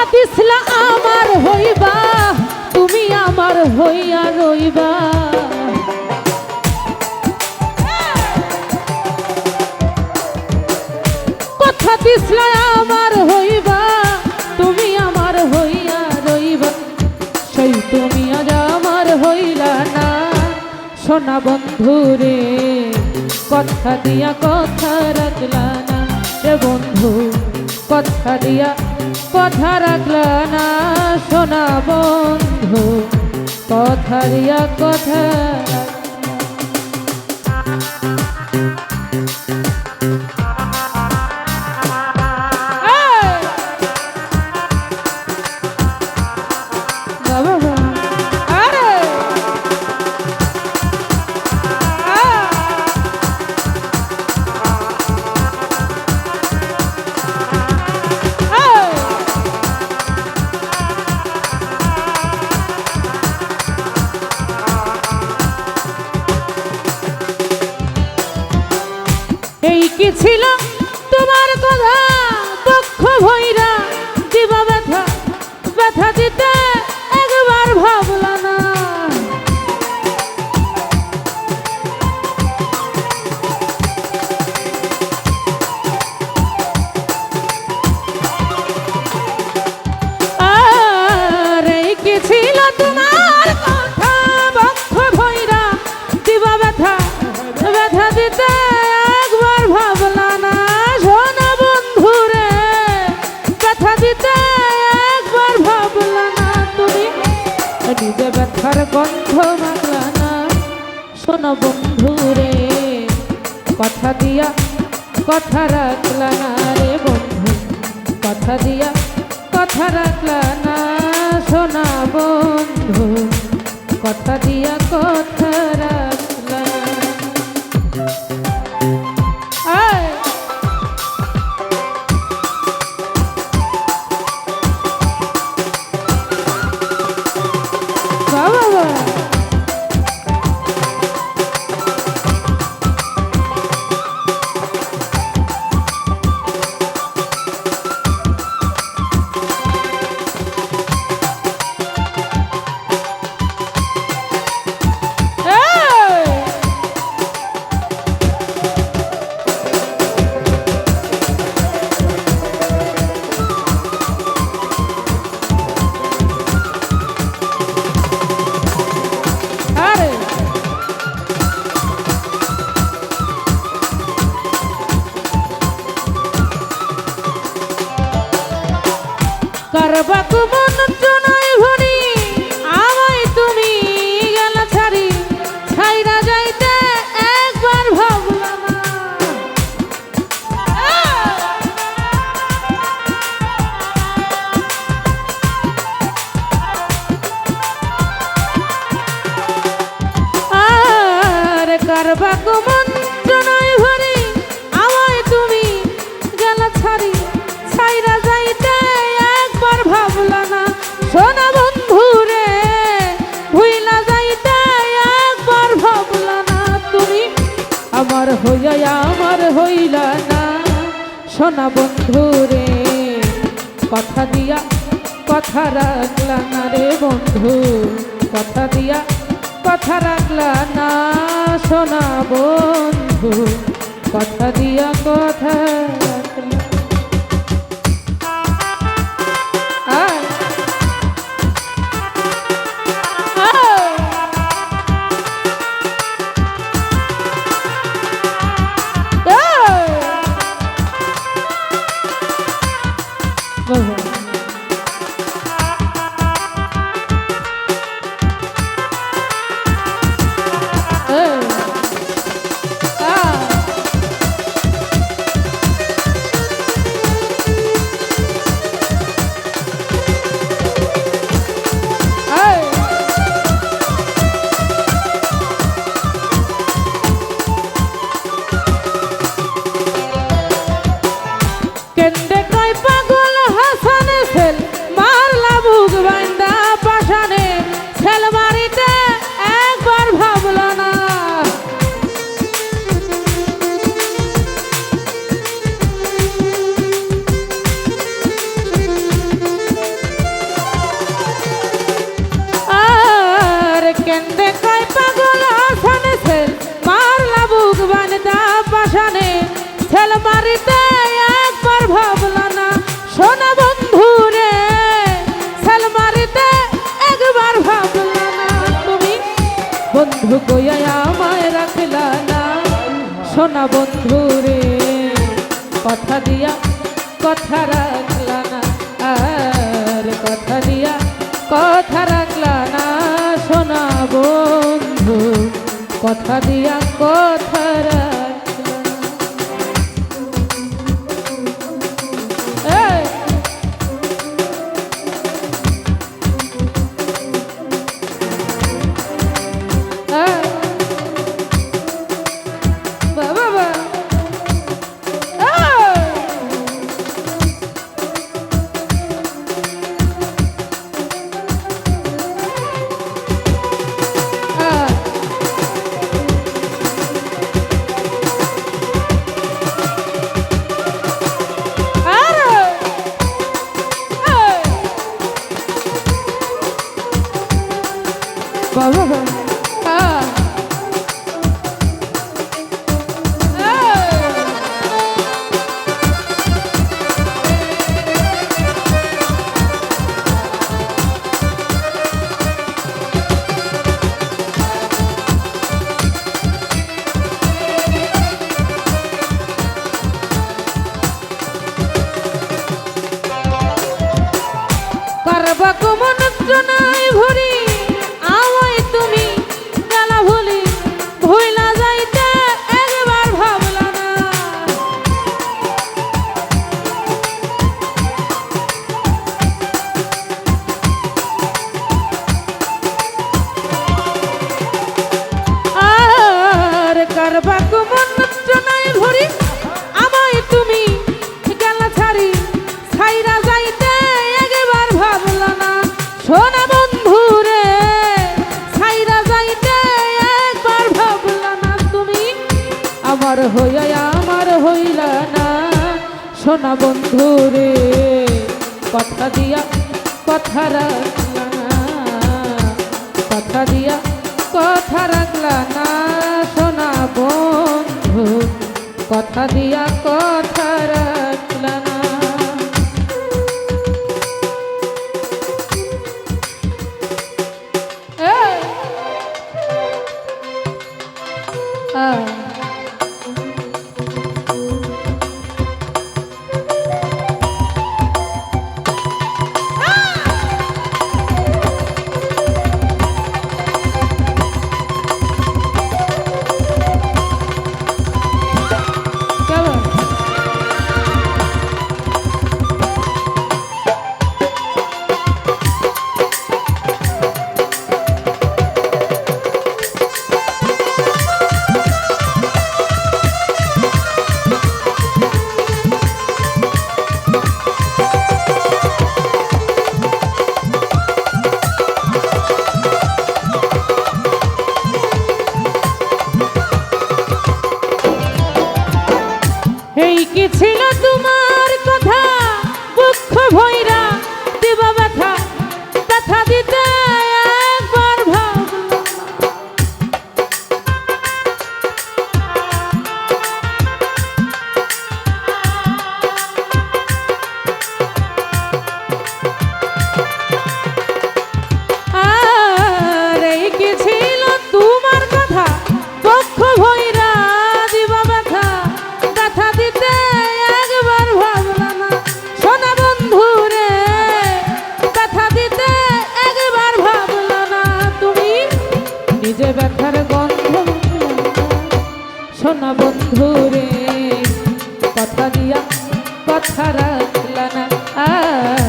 কথা দিছিলা আমার হইবা, তুমি আমার হইয়া রইবা। কথা দিছিলা আমার হইবা, তুমি আমার হইয়া রইবা। সেই তুমি আজ আমার হইলা না, সোনা বন্ধু রে, কথা দিয়া কথা রাখলা না। রে বন্ধু, কথা দিয়া কথা রাখল না শোনা বন্ধু। কথারিয়া কথা মাগলা না শোনো বন্ধু রে কথা দিয়া, কথা রাখলা না রে বন্ধু কথা দিয়া কথা রাখলা না, শোনা বন্ধু, কথা দিয়া, কথা রাখলা জনাই আমায় তুমি ছাড়ি। একবার সোনা বন্ধু রে একবার তুমি আমার হইয়া, আমার না, সোনা বন্ধু রে। কথা দিয়া, কথা রাখলা না রে বন্ধু, কথা দিয়া কথা রাখলা না শোনা বন্ধু কথা দিয়া কথা সোনা বন্ধু রে? কথা দিয়া কথা রাখলা না, আর কথা দিয়া কথা রাখলা না শোনা বন্ধু। কথা দিয়া কথা করবা নাই আমায় তুমি গেলা ছাড়ি, ছাইরা যাইতে একবার ভাবলা না। সোনা বন্ধু রে ছাইরা যাইতে একবার ভাবলা না তুমি। আমার হইয়া, আমার হইলা না। সোনা বন্ধু রে কথা দিয়া কথা রাখলা কথা দিয়া কথা রাখলা না। সোনা বন্ধু কথা দিয়া কথা সোনা বন্ধু রে কথা দিয়া কথা রাখলা না